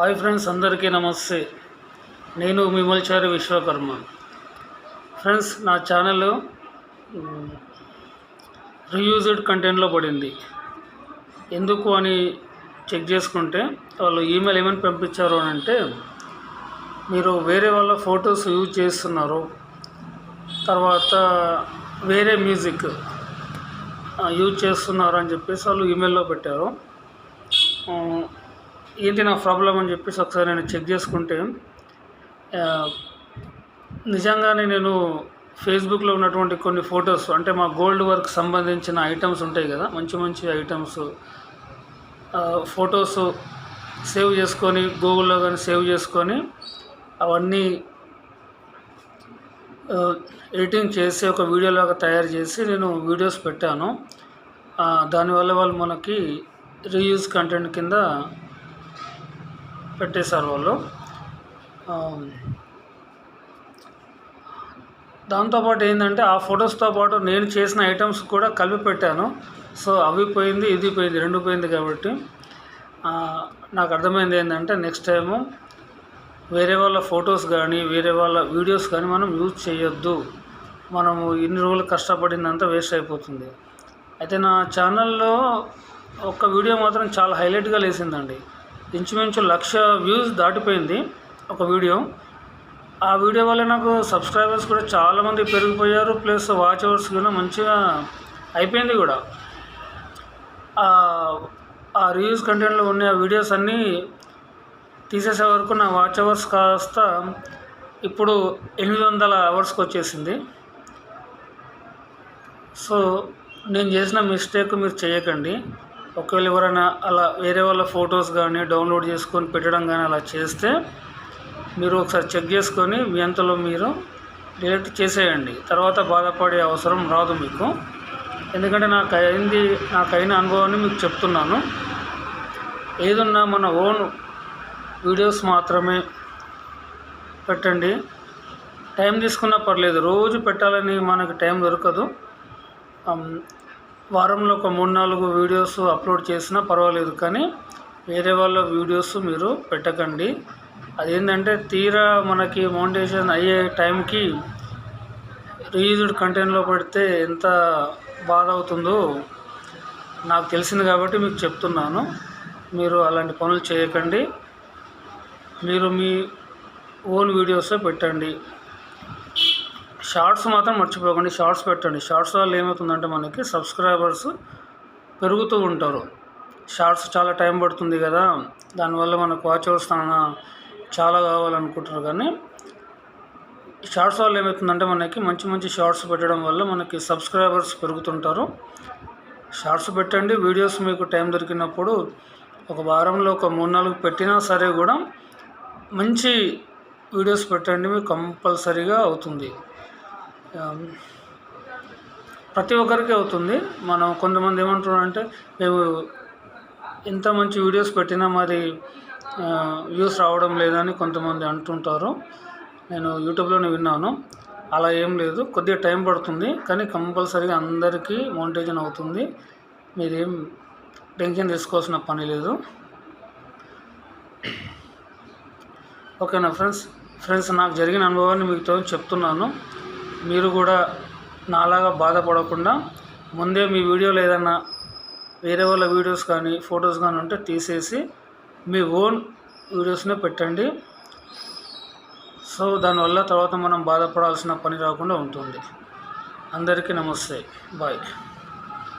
Hi friends అందరికీ నమస్తే. నేను మిమల్చారి విశ్వకర్మ. ఫ్రెండ్స్ నా ఛానల్ రీయూజ్డ్ కంటెంట్లో పడింది. ఎందుకు అని చెక్ చేసుకుంటే వాళ్ళు ఈమెయిల్ ఏమని పంపించారు అని అంటే మీరు వేరే వాళ్ళ ఫొటోస్ యూజ్ చేస్తున్నారు. తర్వాత వేరే మ్యూజిక్ యూజ్ చేస్తున్నారు అని చెప్పేసి వాళ్ళు ఈమెయిల్లో పెట్టారు. ఏంటి నా ప్రాబ్లం అని చెప్పేసి ఒకసారి నేను చెక్ చేసుకుంటే నిజంగానే నేను ఫేస్బుక్లో ఉన్నటువంటి కొన్ని ఫొటోస్ అంటే మా గోల్డ్ వర్క్ సంబంధించిన ఐటమ్స్ ఉంటాయి కదా మంచి మంచి ఐటమ్స్ ఫొటోస్ సేవ్ చేసుకొని గూగుల్లో కానీ సేవ్ చేసుకొని అవన్నీ ఎడిటింగ్ చేసి ఒక వీడియోలాగా తయారు చేసి నేను వీడియోస్ పెట్టాను. దానివల్ల వాళ్ళు మనకి రీయూజ్ కంటెంట్ కింద పెట్టేశారు వాళ్ళు. దాంతోపాటు ఏంటంటే ఆ ఫొటోస్తో పాటు నేను చేసిన ఐటమ్స్ కూడా కలిపి పెట్టాను. సో అవి పోయింది ఇది పోయింది రెండు పోయింది కాబట్టి నాకు అర్థమైంది ఏంటంటే నెక్స్ట్ టైము వేరే వాళ్ళ ఫొటోస్ కానీ వేరే వాళ్ళ వీడియోస్ కానీ మనం యూజ్ చేయొద్దు. మనము ఇన్ని రోజులు కష్టపడిందంతా వేస్ట్ అయిపోతుంది. అయితే నా ఛానల్లో ఒక వీడియో మాత్రం చాలా హైలైట్గా లేసిందండి ఇంచుమించు లక్ష వ్యూస్ దాటిపోయింది ఒక వీడియో. ఆ వీడియో వల్ల నాకు సబ్స్క్రైబర్స్ కూడా చాలామంది పెరిగిపోయారు ప్లస్ వాచ్ అవర్స్ కూడా మంచిగా అయిపోయింది కూడా. ఆ- ఆ రివ్యూస్ కంటెంట్లో ఉన్న ఆ వీడియోస్ అన్నీ తీసేసే వరకు నా వాచ్ అవర్స్ కాస్త ఇప్పుడు ఎనిమిది వందల అవర్స్కి వచ్చేసింది. సో నేను చేసిన మిస్టేక్ మీరు చేయకండి. ఒకవేళ ఎవరైనా అలా వేరే వాళ్ళ ఫొటోస్ కానీ డౌన్లోడ్ చేసుకొని పెట్టడం కానీ అలా చేస్తే మీరు ఒకసారి చెక్ చేసుకొని మీ అంతలో మీరు డిలీట్ చేసేయండి. తర్వాత బాధపడే అవసరం రాదు మీకు. ఎందుకంటే నాకు అయింది నాకు అయిన అనుభవాన్ని మీకు చెప్తున్నాను. ఏదున్నా మన ఓన్ వీడియోస్ మాత్రమే పెట్టండి. టైం తీసుకున్నా పర్లేదు. రోజు పెట్టాలని మనకి టైం దొరకదు. వారంలో ఒక మూడు నాలుగు వీడియోస్ అప్లోడ్ చేసినా పర్వాలేదు కానీ వేరే వాళ్ళ వీడియోస్ మీరు పెట్టకండి. అదేంటంటే తీరా మనకి మౌంటేషన్ అయ్యే టైంకి రీయూజ్డ్ కంటెంట్లో పెడితే ఎంత బాధ అవుతుందో నాకు తెలిసింది కాబట్టి మీకు చెప్తున్నాను. మీరు అలాంటి పనులు చేయకండి. మీరు మీ ఓన్ వీడియోసే పెట్టండి. షార్ట్స్ మాత్రం మర్చిపోకండి. షార్ట్స్ పెట్టండి. షార్ట్స్ వల్ల ఏమవుతుందంటే మనకి సబ్స్క్రైబర్స్ పెరుగుతూ ఉంటారు. షార్ట్స్ చాలా టైం పడుతుంది కదా. దానివల్ల మనకు వాచ్ అవర్స్ చాలా కావాలనుకుంటారు కానీ షార్ట్స్ వల్ల ఏమవుతుందంటే మనకి మంచి మంచి షార్ట్స్ పెట్టడం వల్ల మనకి సబ్స్క్రైబర్స్ పెరుగుతుంటారు. షార్ట్స్ పెట్టండి. వీడియోస్ మీకు టైం దొరికినప్పుడు ఒక వారంలో ఒక మూడు నాలుగు పెట్టినా సరే కూడా మంచి వీడియోస్ పెట్టండి. మీకు కంపల్సరీగా అవుతుంది. ప్రతి ఒక్కరికి అవుతుంది. మనం కొంతమంది ఏమంటున్నారంటే మేము ఇంత మంచి వీడియోస్ పెట్టినా మరి వ్యూస్ రావడం లేదని కొంతమంది అంటుంటారు. నేను యూట్యూబ్లోనే విన్నాను. అలా ఏం లేదు. కొద్దిగా టైం పడుతుంది. కానీ కంపల్సరీగా అందరికీ మోనిటైజన్ అవుతుంది. మీరేం టెన్షన్ తీసుకోవాల్సిన పని లేదు. ఓకేనా ఫ్రెండ్స్? ఫ్రెండ్స్ నాకు జరిగిన అనుభవాన్ని మీతో చెప్తున్నాను. మీరు కూడా నాలాగా బాధపడకుండా ముందే మీ వీడియోలో ఏదైనా వేరే వాళ్ళ వీడియోస్ కానీ ఫొటోస్ కానీ ఉంటే తీసేసి మీ ఓన్ వీడియోస్నే పెట్టండి. సో దానివల్ల తర్వాత మనం బాధపడాల్సిన పని రాకుండా ఉంటుంది. అందరికీ నమస్తే. బాయ్.